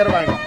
வந்துடுவாங்க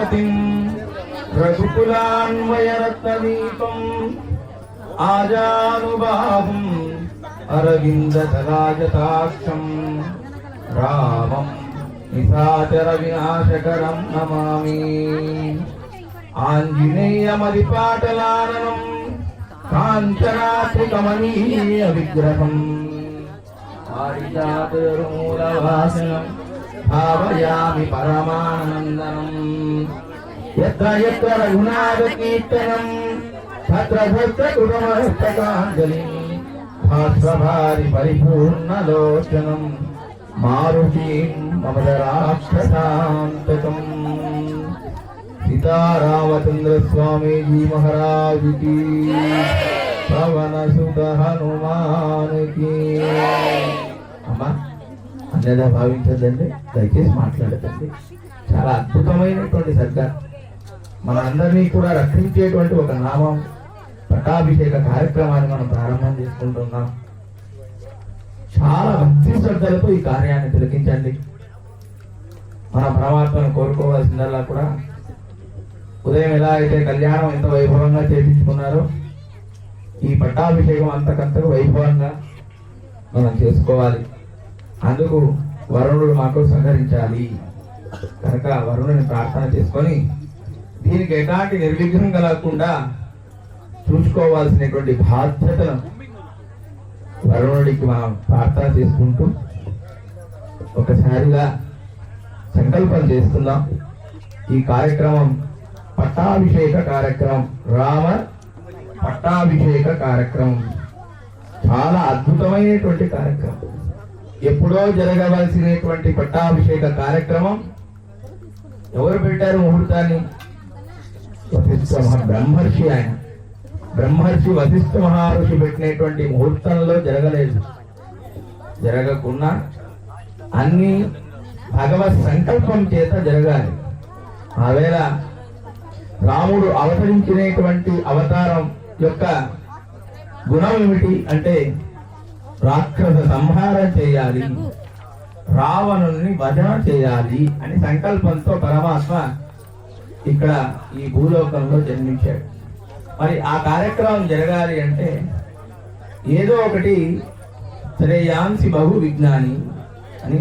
పతిం రఘుకులాన్వయరత్నదీపం ఆజానుబాహం అరవిందసరాజతాక్షం రామం నిశాచర వినాశకరం నమామి ఆంజనేయమదిపాటలాననం కాంచనాత్రికమనీయ విగ్రహం పారిజాతరుమూలవాసనం భావయామి పరమానందనం. ఎత్ర ఎత్ర రఘునాథ కీర్తనం భద్ర భద్ర కుటుంబకాంజలి భాస్వభారి పరిపూర్ణలోచనం మారుతీం మమదరాక్షసాంతకం. సీతారామచంద్ర స్వామీజీ మహారాజ్కి పవన సుత హనుమాన్కి అమ్మా అన్నదా భావించదండి దయచేసి మాట్లాడదండి చాలా అద్భుతమైనటువంటి సర్దార్ మన అందరినీ కూడా రక్షించేటువంటి ఒక నామం పట్టాభిషేక కార్యక్రమాన్ని మనం ప్రారంభం చేసుకుంటున్నాం. చాలా భక్తి శ్రద్ధలతో ఈ కార్యాన్ని తిలకించండి. మన పరమాత్మను కోరుకోవాల్సిందల్లా కూడా. ఉదయం ఎలా అయితే కళ్యాణం ఎంత వైభవంగా చేపించుకున్నారో ఈ పట్టాభిషేకం అంతకంతకు వైభవంగా మనం చేసుకోవాలి. అందుకు వరుణుడు మాకు సహకరించాలి. కనుక వరుణుని ప్రార్థన చేసుకొని దీనికి ఎలాంటి నిర్విఘ్నం కలగకుండా చూసుకోవాల్సినటువంటి బాధ్యతను వరుణుడికి మనం ప్రార్థన చేసుకుంటూ ఒకసారిగా సంకల్పం చేస్తున్నాం. ఈ కార్యక్రమం పట్టాభిషేక కార్యక్రమం. రామ పట్టాభిషేక కార్యక్రమం. చాలా అద్భుతమైనటువంటి కార్యక్రమం. ఎప్పుడో జరగవలసినటువంటి పట్టాభిషేక కార్యక్రమం. ఎవరు పెట్టారు ముహూర్తాన్ని? వశిష్ఠ బ్రహ్మర్షి ఆయన. బ్రహ్మర్షి వశిష్ఠ మహర్షి పెట్టినటువంటి ముహూర్తంలో జరగలేదు. జరగకుండా అన్ని భగవత్ సంకల్పం చేత జరగాలి. ఆవేళ రాముడు అవతరించినటువంటి అవతారం యొక్క గుణం ఏమిటి అంటే రాక్షస సంహారం చేయాలి. రావణుని వధన చేయాలి అని సంకల్పంతో పరమాత్మ ఇక్కడ ఈ భూలోకంలో జన్మించాడు. మరి ఆ కార్యక్రమం జరగాలి అంటే ఏదో ఒకటి శ్రేయాంసి బహు విజ్ఞాని అని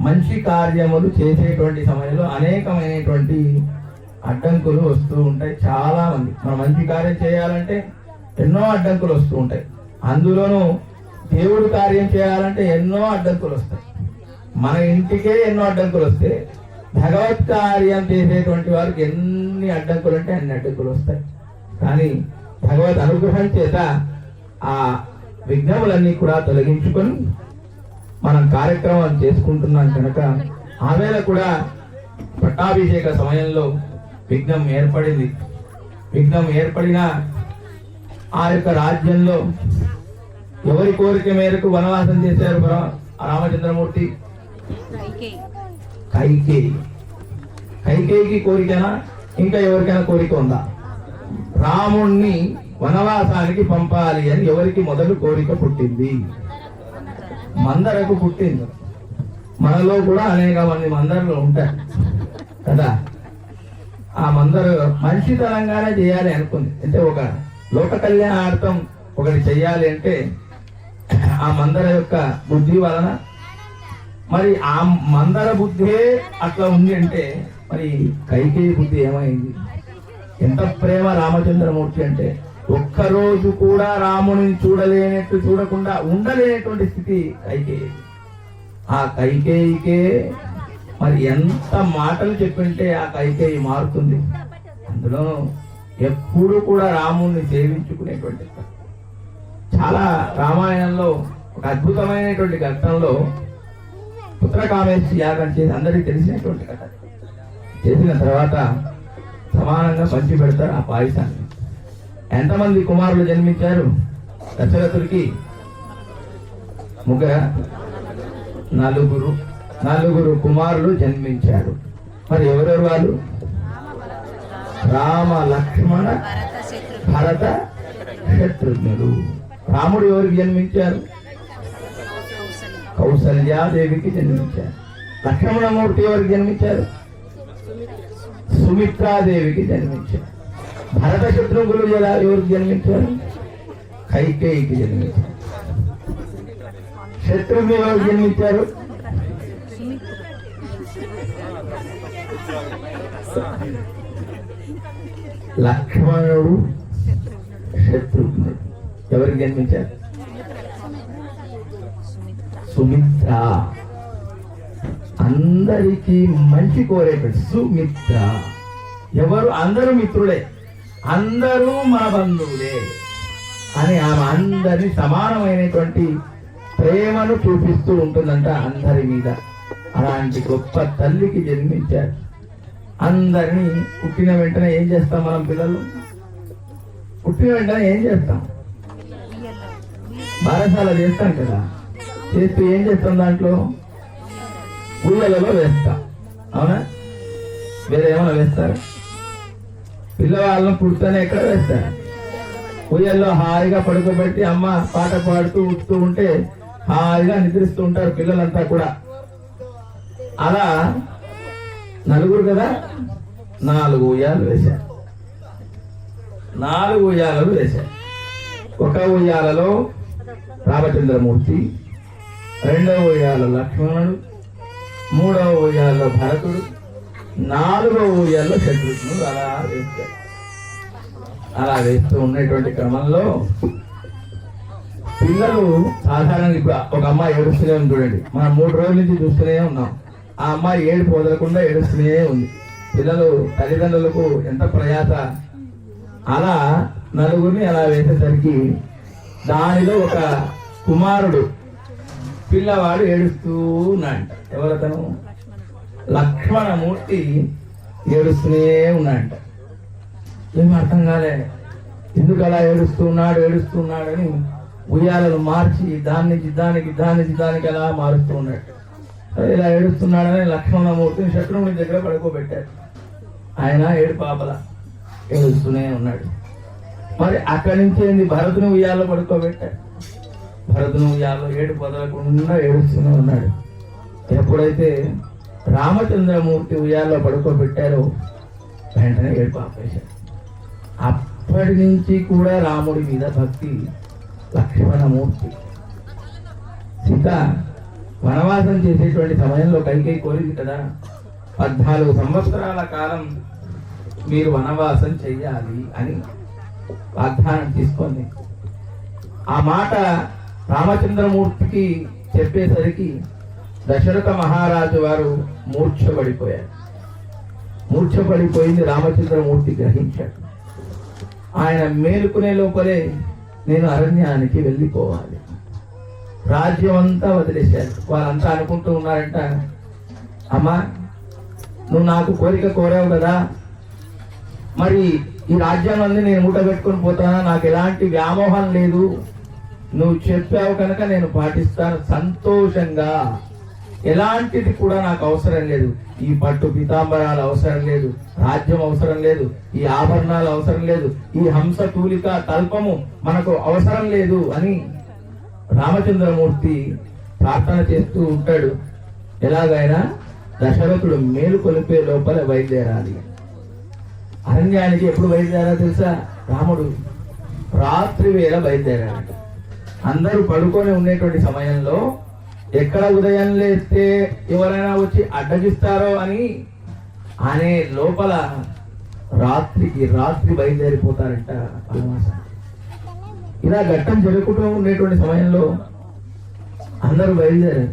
మంచి కార్యములు చేసేటువంటి సమయంలో అనేకమైనటువంటి అడ్డంకులు వస్తూ ఉంటాయి. చాలా మంది మనం మంచి కార్యం చేయాలంటే ఎన్నో అడ్డంకులు వస్తూ ఉంటాయి. అందులోనూ దేవుడు కార్యం చేయాలంటే ఎన్నో అడ్డంకులు వస్తాయి. మన ఇంటికే ఎన్నో అడ్డంకులు వస్తే భగవత్ కార్యం చేసేటువంటి వారికి ఎన్ని అడ్డంకులు అంటే అన్ని అడ్డంకులు వస్తాయి. కానీ భగవత్ అనుగ్రహం చేత ఆ విఘ్నములన్నీ కూడా తొలగించుకొని మనం కార్యక్రమం చేసుకుంటున్నాం కనుక ఆవేళ కూడా పట్టాభిషేక సమయంలో విఘ్నం ఏర్పడింది. విఘ్నం ఏర్పడిన ఆ యొక్క రాజ్యంలో ఎవరి కోరిక మేరకు వనవాసం చేశారు రామచంద్రమూర్తి. కైకేయి. కైకేయికి కోరికనా? ఇంకా ఎవరికైనా కోరిక ఉందా? రాముణ్ణి వనవాసానికి పంపాలి అని ఎవరికి మొదలు కోరిక పుట్టింది? మందరకు పుట్టింది. మనలో కూడా అనేక మంది మందరులు ఉంటారు. కదా? ఆ మందరు మంచితనంగానే చేయాలి అనుకుంది. అంటే ఒక లోక కళ్యాణార్థం ఒకటి చెయ్యాలి అంటే ఆ మందర యొక్క బుద్ధి వలన? మరి ఆ మందర బుద్ధే అట్లా ఉంది అంటే మరి కైకేయి బుద్ధి ఏమైంది? ఎంత ప్రేమ రామచంద్రమూర్తి అంటే ఒక్కరోజు కూడా రాముని చూడలేనట్టు చూడకుండా ఉండలేనటువంటి స్థితి కైకేయి. ఆ కైకేయికే మరి ఎంత మాటలు చెప్పింటే ఆ కైకేయి మారుతుంది. అందులో ఎప్పుడు కూడా రాముణ్ణి సేవించుకునేటువంటి చాలా రామాయణంలో ఒక అద్భుతమైనటువంటి ఘట్టంలో పుత్రకామేశ్వరి యాగం చేసి అందరికీ తెలిసినటువంటి కథ. చేసిన తర్వాత సమానంగా పంచి పెడతారు ఆ పాయసాన్ని. ఎంతమంది కుమారులు జన్మించారు? దశరథుడికి ముగ్గుర నలుగురు నలుగురు కుమారులు జన్మించారు. మరి ఎవరెవరు వాళ్ళు? రామ లక్ష్మణ భరత శత్రుఘ్నులు రాముడు ఎవరు జన్మించారు? కౌసల్యాదేవికి జన్మించారు. లక్ష్మణమూర్తి ఎవరికి జన్మించారు? సుమిత్రాదేవికి జన్మించారు. భరత శత్రుఘ్నులు ఎలా ఎవరికి జన్మించారు? కైకేయికి జన్మించారు. శత్రుఘ్నులు ఎవరు జన్మించారు? లక్ష్మణుడు శత్రుఘ్నుడు. ఎవరికి జన్మించారు? సుమిత్ర. అందరికీ మంచి కోరేటట్టు. సుమిత్ర. ఎవరు? అందరూ మిత్రులే. అందరూ మన బంధువులే. అని ఆమె అందరి సమానమైనటువంటి ప్రేమను చూపిస్తూ ఉంటుందంట అందరి మీద. అలాంటి గొప్ప తల్లికి జన్మించారు. అందరినీ పుట్టిన వెంటనే ఏం చేస్తాం మనం పిల్లలు? పుట్టిన వెంటనే ఏం చేస్తాం? బారసాల చేస్తాం కదా. చేస్తే ఏం చేస్తాం దాంట్లో? ఊయలలో వేస్తాం. అవునా? వేరే ఏమైనా వేస్తారు? పిల్లవాళ్ళను పుడితేనే ఎక్కడ వేస్తారు? ఉయ్యల్లో హాయిగా పడుకోబెట్టి అమ్మ పాట పాడుతూ ఉడుతూ ఉంటే హాయిగా నిద్రిస్తూ ఉంటారు పిల్లలంతా కూడా. అలా నలుగురు కదా? నాలుగు ఉయ్యాలు వేశారు. నాలుగు ఉయ్యాలలు వేశారు. ఒక ఉయ్యాలలో రామచంద్రమూర్తి రెండవ ఉయ్యాల లక్ష్మణుడు మూడవ ఉయ్యాల భరతుడు నాలుగవ ఉయ్యాలలో శత్రుఘ్నుడు. అలా వేస్తారు అలా వేస్తూ ఉన్నటువంటి క్రమంలో పిల్లలు సాధారణంగా ఇప్పుడు ఒక అమ్మాయి ఏడుస్తూనే ఉంది చూడండి. మనం మూడు రోజుల నుంచి చూస్తూనే ఉన్నాం. ఆ అమ్మాయి ఏడు పోదలకుండా ఏడుస్తూనే ఉంది. పిల్లలు తల్లిదండ్రులకు ఎంత ప్రయాస. అలా నలుగురిని అలా వేసేసరికి దానిలో ఒక కుమారుడు. పిల్లవాడు ఏడుస్తూ ఉన్నాడు. ఎవరతను? లక్ష్మణమూర్తి ఏడుస్తూనే ఉన్నాడంట ఏం అర్థం కాలే? ఎందుకు అలా ఏడుస్తున్నాడు ఏడుస్తున్నాడని ఉయ్యాలను మార్చి దాని నుంచి దానికి దాని నుంచి దానికి అలా మారుస్తూ ఉన్నాడు. ఇలా ఏడుస్తున్నాడని లక్ష్మణమూర్తిని శత్రువుని దగ్గర పడుకోబెట్టాడు. ఆయన ఏడు పాపల ఏడుస్తూనే ఉన్నాడు. మరి అక్కడి నుంచి భరతుని ఉయ్యాలో పడుకోబెట్టాడు. భరతుని ఉయ్యాలో ఏడు పదలకుండా ఏడుస్తూనే ఉన్నాడు. ఎప్పుడైతే రామచంద్రమూర్తి ఉయ్యాల్లో పడుకోబెట్టారో వెంటనే ఏడుపు ఆపేశారు. అప్పటి నుంచి కూడా రాముడి మీద భక్తి లక్ష్మణమూర్తి. సీత వనవాసం చేసేటువంటి సమయంలో కైకే కోరింది కదా పద్నాలుగు సంవత్సరాల కాలం మీరు వనవాసం చెయ్యాలి అని వాగ్దానం తీసుకుంది ఆ మాట రామచంద్రమూర్తికి చెప్పేసరికి దశరథ మహారాజు వారు మూర్ఛపడిపోయారు. మూర్ఛపడిపోయింది రామచంద్రమూర్తి గ్రహించాడు. ఆయన మేలుకునే లోపలే నేను అరణ్యానికి వెళ్ళిపోవాలి. రాజ్యం అంతా వదిలేశారు. వాళ్ళంతా అనుకుంటూ ఉన్నారంట అమ్మా నువ్వు నాకు కోరిక కోరావు కదా. మరి ఈ రాజ్యాన్ని నేను మూట పెట్టుకొని పోతానా? నాకు ఎలాంటి వ్యామోహం లేదు. నువ్వు చెప్పావు కనుక నేను పాటిస్తాను సంతోషంగా. ఎలాంటిది కూడా నాకు అవసరం లేదు. ఈ పట్టు పీతాంబరాలు అవసరం లేదు. రాజ్యం అవసరం లేదు. ఈ ఆభరణాలు అవసరం లేదు. ఈ హంస తూలిక తల్పము మనకు అవసరం లేదు అని రామచంద్రమూర్తి ప్రార్థన చేస్తూ ఉంటాడు. ఎలాగైనా దశరథుడు మేలు కొలిపే లోపల బయలుదేరాలి. అరణ్యానికి ఎప్పుడు బయలుదేరా తెలుసా? రాముడు రాత్రి వేళ బయలుదేరాడు. అందరూ పడుకొని ఉండేటువంటి సమయంలో ఎక్కడ ఉదయం లేస్తే ఎవరైనా వచ్చి అడ్డగిస్తారో అని అనే లోపల రాత్రికి రాత్రి బయలుదేరిపోతారంట ఇలా ఘట్టం జరుగుతూ ఉండేటువంటి సమయంలో అందరూ బయలుదేరారు.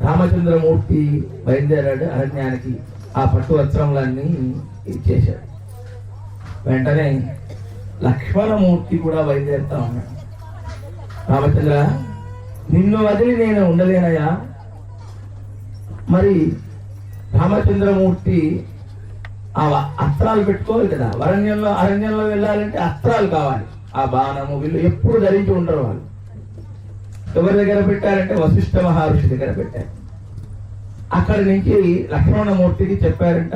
రామచంద్రమూర్తి బయలుదేరాడు అరణ్యానికి. ఆ పట్టు వస్త్రములన్నీ ఇచ్చేశాడు. వెంటనే లక్ష్మణమూర్తి కూడా బయలుదేరుతా ఉన్నాడు. రామచంద్ర నిన్ను వదిలి నేను ఉండలేనయ్యా. మరి రామచంద్రమూర్తి ఆ అస్త్రాలు పెట్టుకోవాలి కదా అరణ్యంలో అరణ్యంలో వెళ్ళాలంటే అస్త్రాలు కావాలి. ఆ బాణము వీళ్ళు ఎప్పుడు ధరించి ఉండరు వాళ్ళు. ఎవరి దగ్గర పెట్టారంటే వశిష్ఠ మహర్షి దగ్గర పెట్టారు. అక్కడి నుంచి లక్ష్మణమూర్తికి చెప్పారంట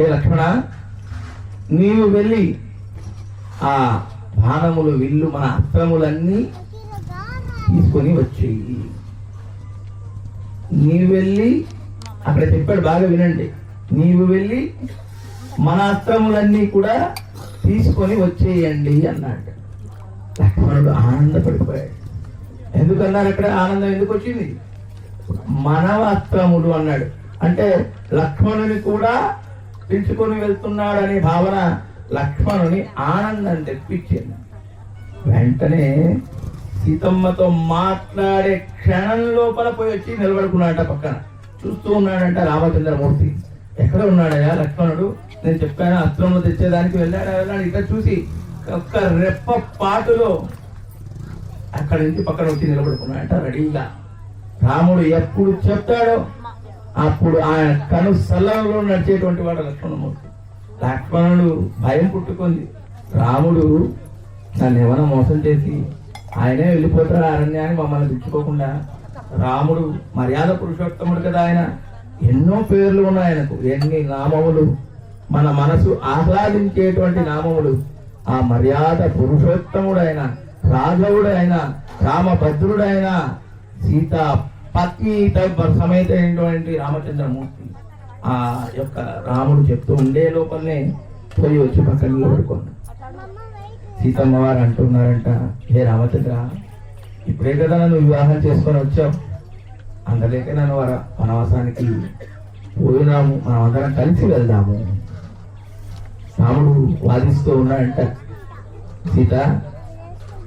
ఏ లక్ష్మణ నీవు వెళ్ళి ఆ బాణములు విల్లు మన అస్త్రములన్నీ తీసుకొని వచ్చేయి. నీవు వెళ్ళి అక్కడ చెప్పాడు బాగా వినండి. నీవు వెళ్ళి మన అస్త్రములన్నీ కూడా తీసుకొని వచ్చేయండి అన్నాడు. లక్ష్మణుడు ఆనందపడిపోయాడు. ఎందుకన్నారు అక్కడ ఆనందం ఎందుకు వచ్చింది? మనవస్త్రములు అన్నాడు. అంటే లక్ష్మణుని కూడా పిలుచుకొని వెళ్తున్నాడు అనే భావన లక్ష్మణుని ఆనందం తెప్పించింది. వెంటనే సీతమ్మతో మాట్లాడే క్షణం లోపల పోయి వచ్చి నిలబడుకున్నాడట పక్కన. చూస్తూ ఉన్నాడంట రామచంద్రమూర్తి. ఎక్కడ ఉన్నాడయ్యా లక్ష్మణుడు? నేను చెప్పాను అస్త్రంలో తెచ్చేదానికి వెళ్ళాడా వెళ్ళాడు? ఇక చూసి ఒక్క రెప్ప పాటులో అక్కడి నుంచి పక్కన వచ్చి నిలబడుకున్నాడట రెడీగా. రాముడు ఎప్పుడు చెప్తాడో అప్పుడు ఆయన కను సల్లంలో నడిచేటువంటి వాడు లక్ష్మణమూర్తి. లక్ష్మణుడు భయం పుట్టుకుంది. రాముడు నన్ను ఏమైనా మోసం చేసి ఆయనే వెళ్ళిపోతాడు అరణ్యాన్ని మమ్మల్ని తెచ్చుకోకుండా రాముడు మర్యాద పురుషోత్తముడు కదా ఆయన. ఎన్నో పేర్లు ఉన్నాయి ఆయనకు. ఎన్ని నామములు. మన మనసు ఆహ్లాదించేటువంటి నామములు. ఆ మర్యాద పురుషోత్తముడైన రాఘవుడైన రామభద్రుడైన సీత పత్ని సమేతమైనటువంటి రామచంద్రమూర్తి. ఆ యొక్క రాముడు చెప్తూ ఉండే లోపలనే పోయి వచ్చి పక్కన నిలబడుకున్నాడు సీతమ్మ వారు అంటున్నారంట హే రామచంద్ర ఇప్పుడే కదా నన్ను వివాహం చేసుకొని వచ్చావు. అందులేక నన్ను వర వనవాసానికి పోయినాము. మనం అందరం కలిసి వెళ్దాము. రాముడు వాదిస్తూ ఉన్నాడంట సీత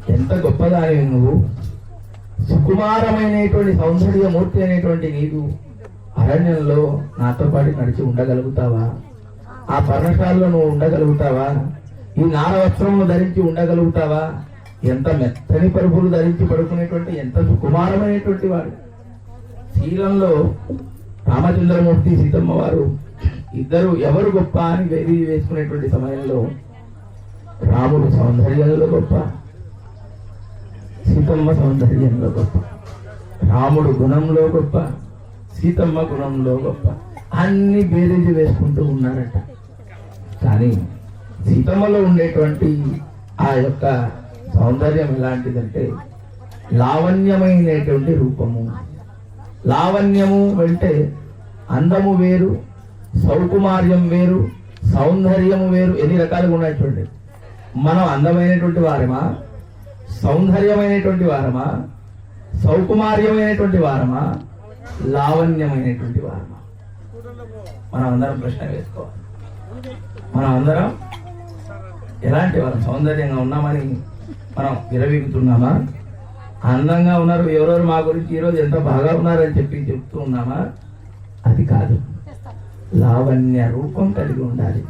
ఎంత గొప్పదాని నువ్వు. సుకుమారమైనటువంటి సౌందర్యమూర్తి అనేటువంటి నీకు అరణ్యంలో నాతో పాటు నడిచి ఉండగలుగుతావా? ఆ పర్ణశాలలో నువ్వు ఉండగలుగుతావా? ఈ నారవస్త్రములు ధరించి ఉండగలుగుతావా? ఎంత మెత్తని పరుపులు ధరించి పడుకునేటువంటి ఎంత సుకుమారమైనటువంటి వాడు. శీలంలో రామచంద్రమూర్తి సీతమ్మ వారు ఇద్దరు ఎవరు గొప్ప అని వేది వేసుకునేటువంటి సమయంలో రాముడు సౌందర్యంలో గొప్ప సీతమ్మ సౌందర్యంలో గొప్ప రాముడు గుణంలో గొప్ప సీతమ్మ గుణంలో గొప్ప అన్ని బేరేజీ వేసుకుంటూ ఉన్నారట. కానీ సీతమ్మలో ఉండేటువంటి ఆ యొక్క సౌందర్యం ఎలాంటిదంటే లావణ్యమైనటువంటి రూపము. లావణ్యము అంటే అందము వేరు సౌకుమార్యం వేరు సౌందర్యము వేరు ఎన్ని రకాలుగా ఉన్నాయి మనం అందమైనటువంటి వారమా? సౌందర్యమైనటువంటి వారమా? సౌకుమార్యమైనటువంటి వారమా? లావణ్యమైనటువంటి వారు మనం అందరం ప్రశ్న వేసుకోవాలి. మనం అందరం ఎలాంటి వారు? సౌందర్యంగా ఉన్నామని మనం విరవీగుతున్నామా? అందంగా ఉన్నారు ఎవరెవరు మా గురించి ఈరోజు ఎంత బాగా ఉన్నారని చెప్పి చెప్తూ ఉన్నామా? అది కాదు. లావణ్య రూపం కలిగి ఉండాలి.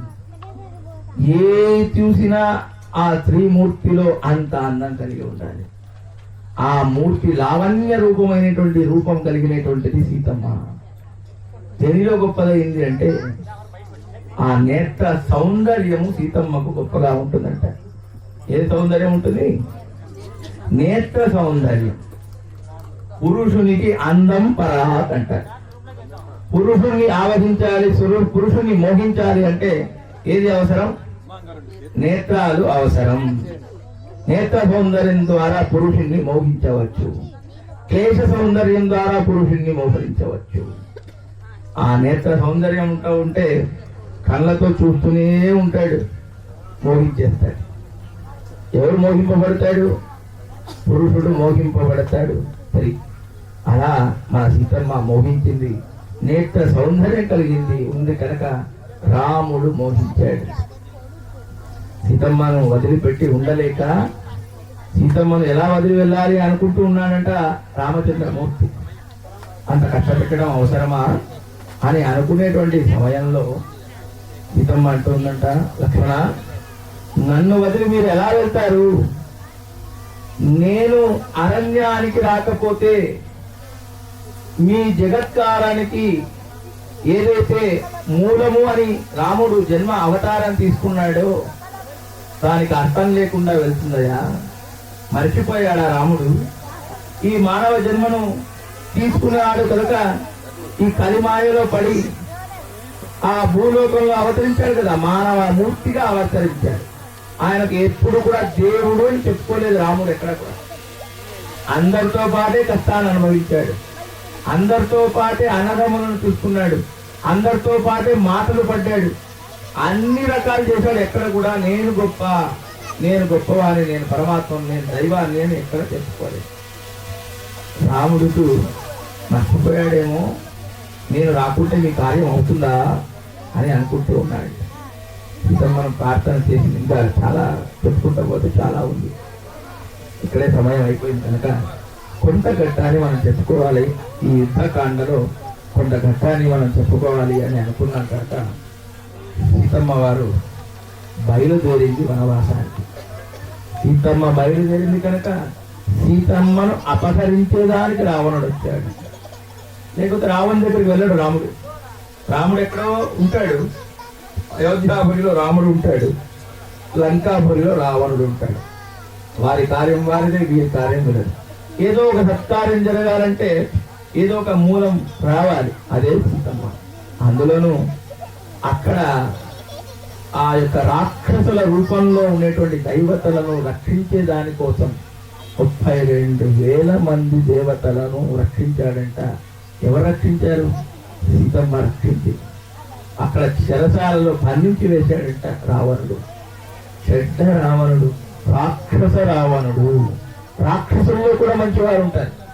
ఏ చూసినా ఆ త్రిమూర్తిలో అంత అందం కలిగి ఉండాలి. ఆ మూర్తి లావణ్య రూపమైనటువంటి రూపం కలిగినటువంటిది సీతమ్మ. దేనిలో గొప్పదైంది అంటే ఆ నేత్ర సౌందర్యము సీతమ్మకు గొప్పగా ఉంటుందంట. ఏ సౌందర్యం ఉంటుంది? నేత్ర సౌందర్యం. పురుషునికి అందం పరాహత్ అంటారు పురుషుణ్ణి ఆవహించాలి పురుషుణ్ణి మోహించాలి అంటే ఏది అవసరం? నేత్రాలు అవసరం. నేత్ర సౌందర్యం ద్వారా పురుషుణ్ణి మోహించవచ్చు. కేశ సౌందర్యం ద్వారా పురుషుణ్ణి మోహరించవచ్చు ఆ నేత్ర సౌందర్యం ఉంటా ఉంటే కళ్ళతో చూస్తూనే ఉంటాడు. మోహించేస్తాడు. ఎవరు మోహింపబడతాడు? పురుషుడు మోహింపబడతాడు. సరి అలా మన సీతమ్మ మోహించింది. నేత్ర సౌందర్యం కలిగింది. ఉంది కనుక రాముడు మోహించాడు. సీతమ్మను వదిలిపెట్టి ఉండలేక సీతమ్మను ఎలా వదిలి వెళ్ళాలి అనుకుంటూ ఉన్నాడంట రామచంద్రమూర్తి. అంత కష్టపెట్టడం అవసరమా అని అనుకునేటువంటి సమయంలో సీతమ్మ అంటుందంట లక్ష్మణ నన్ను వదిలి మీరు ఎలా వెళ్తారు? నేను అరణ్యానికి రాకపోతే మీ జగత్కారానికి ఏదైతే మూలము అని రాముడు జన్మ అవతారం తీసుకున్నాడో దానికి అర్థం లేకుండా వెళ్తుందయా మర్చిపోయాడా రాముడు? ఈ మానవ జన్మను తీసుకున్నాడు కనుక ఈ కలిమాయలో పడి ఆ భూలోకంలో అవతరించాడు కదా మానవ మూర్తిగా అవతరించాడు. ఆయనకు ఎప్పుడు కూడా దేవుడు అని చెప్పుకోలేదు రాముడు ఎక్కడ కూడా. అందరితో పాటే కష్టాన్ని అనుభవించాడు. అందరితో పాటే అన్నదమ్ములను చూసుకున్నాడు. అందరితో పాటే మాటలు పడ్డాడు. అన్ని రకాలు చేశాడు ఎక్కడ కూడా. నేను గొప్ప నేను గొప్పవాణి నేను పరమాత్మను నేను దైవాన్ని అని ఎక్కడ చెప్పుకోలేదు. రాముడుకు నష్టపోయాడేమో నేను రాకుంటే మీ కార్యం అవుతుందా అని అనుకుంటూ ఉన్నాడు. ఇతను మనం ప్రార్థన చేసి ఇంకా చాలా చెప్పుకుంటా పోతే చాలా ఉంది. ఇక్కడే సమయం అయిపోయింది కనుక కొంత ఘట్టాన్ని మనం చెప్పుకోవాలి. ఈ యుద్ధకాండలో కొంత ఘట్టాన్ని మనం చెప్పుకోవాలి అని అనుకున్నాం కనుక సీతమ్మ వారు బయలుదేరింది వనవాసానికి. సీతమ్మ బయలుదేరింది కనుక సీతమ్మను అపహరించేదానికి రావణుడు వచ్చాడు. లేకపోతే రావణ్ దగ్గరికి వెళ్ళాడు రాముడు. రాముడు ఎక్కడో ఉంటాడు. అయోధ్యాపురిలో రాముడు ఉంటాడు. లంకాపురిలో రావణుడు ఉంటాడు. వారి కార్యం వారిదే వీరి కార్యం వీరిది. ఏదో ఒక సత్కార్యం జరగాలంటే ఏదో ఒక మూలం రావాలి. అదే సీతమ్మ. అందులోనూ అక్కడ ఆ యొక్క రాక్షసుల రూపంలో ఉండేటువంటి దైవతలను రక్షించే దానికోసం ముప్పై రెండు వేల మంది దేవతలను రక్షించాడంట. ఎవరు రక్షించారు? సీతమ్మ రక్షించి. అక్కడ చెరసాలలో బంధించి వేశాడంట రావణుడు. చెడ్డ రావణుడు రాక్షస రావణుడు. రాక్షసుల్లో కూడా మంచివారు ఉంటారు.